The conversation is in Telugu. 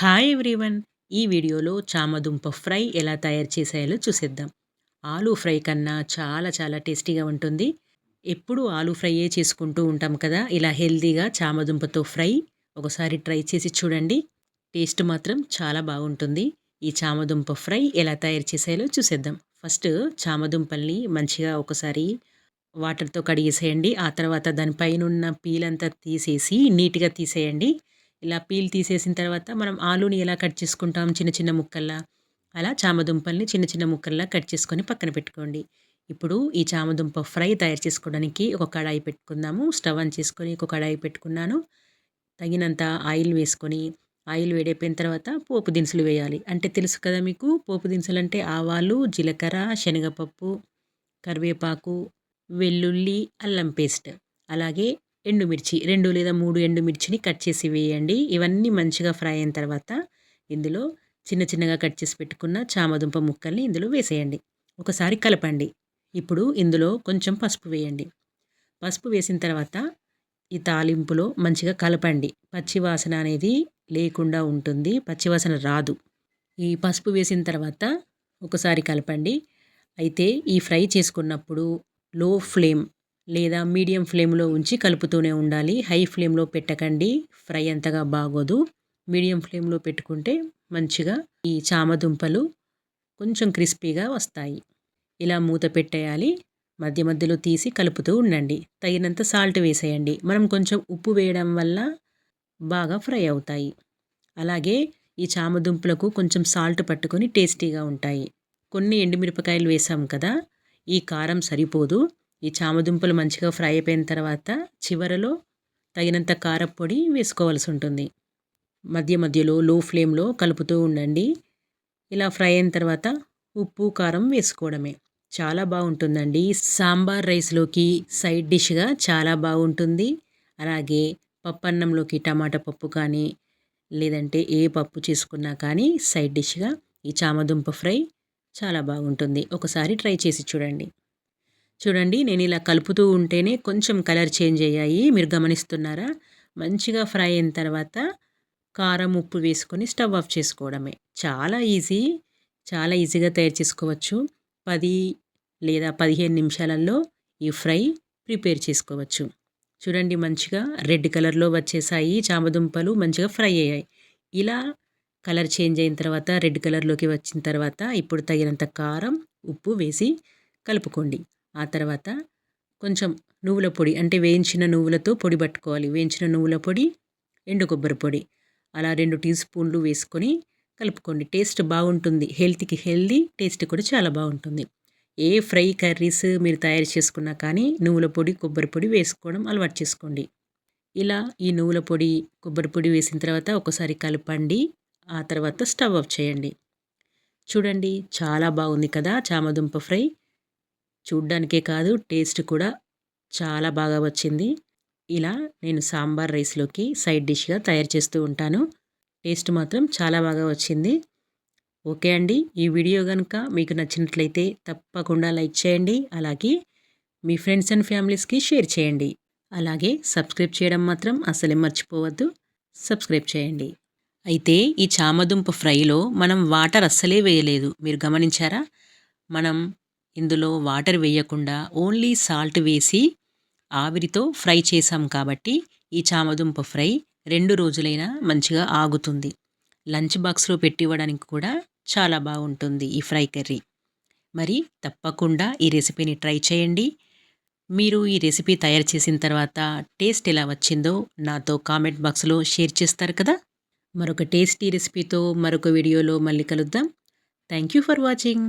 Hi everyone. ఈ వీడియోలో చామదుంప ఫ్రై ఎలా తయారు చేసేయాలో చూసేద్దాం. ఆలూ ఫ్రై కన్నా చాలా చాలా టేస్టీగా ఉంటుంది. ఎప్పుడు ఆలూ ఫ్రైయే చేసుకుంటూ ఉంటాం కదా. ఇలా హెల్దీగా చామదుంపతో ఫ్రై ఒకసారి ట్రై చేసి చూడండి. టేస్ట్ మాత్రం చాలా బాగుంటుంది. ఈ చామదుంప ఫ్రై ఎలా తయారు చేసేయాలో చూసేద్దాం. ఫస్ట్ చామదుంపల్ని మంచిగా ఒకసారి వాటర్తో కడిగేసేయండి. ఆ తర్వాత దానిపైన ఉన్న పీలంతా తీసేసి నీట్గా తీసేయండి. ఇలా పీల్ తీసేసిన తర్వాత మనం ఆలూని ఎలా కట్ చేసుకుంటాం చిన్న చిన్న ముక్కల్లా? అలా చామదుంపల్ని చిన్న చిన్న ముక్కల్లా కట్ చేసుకొని పక్కన పెట్టుకోండి. ఇప్పుడు ఈ చామదుంప ఫ్రై తయారు చేసుకోవడానికి ఒక కడాయి పెట్టుకుందాము. స్టవ్ ఆన్ చేసుకొని ఒక కడాయి పెట్టుకున్నాను. తగినంత ఆయిల్ వేసుకొని ఆయిల్ వేడైపోయిన తర్వాత పోపు దినుసులు వేయాలి. అంటే తెలుసు కదా మీకు పోపు దినుసులు అంటే ఆవాలు జీలకర్ర శనగపప్పు కరివేపాకు వెల్లుల్లి అల్లం పేస్ట్. అలాగే ఎండుమిర్చి రెండు లేదా మూడు ఎండుమిర్చిని కట్ చేసి వేయండి. ఇవన్నీ మంచిగా ఫ్రై అయిన తర్వాత ఇందులో చిన్న చిన్నగా కట్ చేసి పెట్టుకున్న చామదుంప ముక్కల్ని ఇందులో వేసేయండి. ఒకసారి కలపండి. ఇప్పుడు ఇందులో కొంచెం పసుపు వేయండి. పసుపు వేసిన తర్వాత ఈ తాలింపులో మంచిగా కలపండి. పచ్చివాసన అనేది లేకుండా ఉంటుంది. పచ్చివాసన రాదు. ఈ పసుపు వేసిన తర్వాత ఒకసారి కలపండి. అయితే ఈ ఫ్రై చేసుకున్నప్పుడు లో ఫ్లేమ్ లేదా మీడియం ఫ్లేమ్లో ఉంచి కలుపుతూనే ఉండాలి. హై ఫ్లేమ్లో పెట్టకండి. ఫ్రై అంతగా బాగోదు. మీడియం ఫ్లేమ్లో పెట్టుకుంటే మంచిగా ఈ చామదుంపలు కొంచెం క్రిస్పీగా వస్తాయి. ఇలా మూత పెట్టేయాలి. మధ్య మధ్యలో తీసి కలుపుతూ ఉండండి. తగినంత సాల్ట్ వేసేయండి. మనం కొంచెం ఉప్పు వేయడం వల్ల బాగా ఫ్రై అవుతాయి. అలాగే ఈ చామదుంపలకు కొంచెం సాల్ట్ పట్టుకొని టేస్టీగా ఉంటాయి. కొన్ని ఎండుమిరపకాయలు వేసాం కదా ఈ కారం సరిపోదు. ఈ చామదుంపలు మంచిగా ఫ్రై అయిపోయిన తర్వాత చివరలో తగినంత కారపొడి వేసుకోవాల్సి ఉంటుంది. మధ్య మధ్యలో లో ఫ్లేమ్లో కలుపుతూ ఉండండి. ఇలా ఫ్రై అయిన తర్వాత ఉప్పు కారం వేసుకోవడమే. చాలా బాగుంటుందండి. సాంబార్ రైస్లోకి సైడ్ డిష్గా చాలా బాగుంటుంది. అలాగే పప్పన్నంలోకి టమాటా పప్పు కానీ లేదంటే ఏ పప్పు చేసుకున్నా కానీ సైడ్ డిష్గా ఈ చామదుంప ఫ్రై చాలా బాగుంటుంది. ఒకసారి ట్రై చేసి చూడండి. చూడండి నేను ఇలా కలుపుతూ ఉంటేనే కొంచెం కలర్ చేంజ్ అయ్యాయి. మీరు గమనిస్తున్నారా? మంచిగా ఫ్రై అయిన తర్వాత కారం ఉప్పు వేసుకొని స్టవ్ ఆఫ్ చేసుకోవడమే. చాలా ఈజీ చాలా ఈజీగా తయారు చేసుకోవచ్చు. పది లేదా పదిహేను నిమిషాలలో ఈ ఫ్రై ప్రిపేర్ చేసుకోవచ్చు. చూడండి మంచిగా రెడ్ కలర్లో వచ్చేసాయి. చామదుంపలు మంచిగా ఫ్రై అయ్యాయి. ఇలా కలర్ చేంజ్ అయిన తర్వాత రెడ్ కలర్లోకి వచ్చిన తర్వాత ఇప్పుడు తగినంత కారం ఉప్పు వేసి కలుపుకోండి. ఆ తర్వాత కొంచెం నువ్వుల పొడి అంటే వేయించిన నువ్వులతో పొడి పట్టుకోవాలి. వేయించిన నువ్వుల పొడి ఎండు కొబ్బరి పొడి. అలా రెండు టీ స్పూన్లు వేసుకొని కలుపుకోండి. టేస్ట్ బాగుంటుంది. హెల్త్కి హెల్దీ టేస్ట్ కూడా చాలా బాగుంటుంది. ఏ ఫ్రై కర్రీస్ మీరు తయారు చేసుకున్నా కానీ నువ్వుల పొడి కొబ్బరి పొడి వేసుకోవడం అలవాటు చేసుకోండి. ఇలా ఈ నువ్వుల పొడి కొబ్బరి పొడి వేసిన తర్వాత ఒకసారి కలపండి. ఆ తర్వాత స్టవ్ ఆఫ్ చేయండి. చూడండి చాలా బాగుంది కదా చామదుంప ఫ్రై. చూడ్డానికే కాదు టేస్ట్ కూడా చాలా బాగా వచ్చింది. ఇలా నేను సాంబార్ రైస్లోకి సైడ్ డిష్గా తయారు చేస్తూ ఉంటాను. టేస్ట్ మాత్రం చాలా బాగా వచ్చింది. ఓకే అండి ఈ వీడియో కనుక మీకు నచ్చినట్లయితే తప్పకుండా లైక్ చేయండి. అలాగే మీ ఫ్రెండ్స్ అండ్ ఫ్యామిలీస్కి షేర్ చేయండి. అలాగే సబ్స్క్రైబ్ చేయడం మాత్రం అసలే మర్చిపోవద్దు. సబ్స్క్రైబ్ చేయండి. అయితే ఈ చామదుంప ఫ్రైలో మనం వాటర్ అస్సలే వేయలేదు. మీరు గమనించారా? మనం ఇందులో వాటర్ వేయకుండా ఓన్లీ సాల్ట్ వేసి ఆవిరితో ఫ్రై చేసాం కాబట్టి ఈ చామదుంప ఫ్రై రెండు రోజులైనా మంచిగా ఆగుతుంది. లంచ్ బాక్స్లో పెట్టి ఇవ్వడానికి కూడా చాలా బాగుంటుంది ఈ ఫ్రై కర్రీ. మరి తప్పకుండా ఈ రెసిపీని ట్రై చేయండి. మీరు ఈ రెసిపీ తయారు చేసిన తర్వాత టేస్ట్ ఎలా వచ్చిందో నాతో కామెంట్ బాక్స్లో షేర్ చేస్తారు కదా. మరొక టేస్టీ రెసిపీతో మరొక వీడియోలో మళ్ళీ కలుద్దాం. Thank you for watching.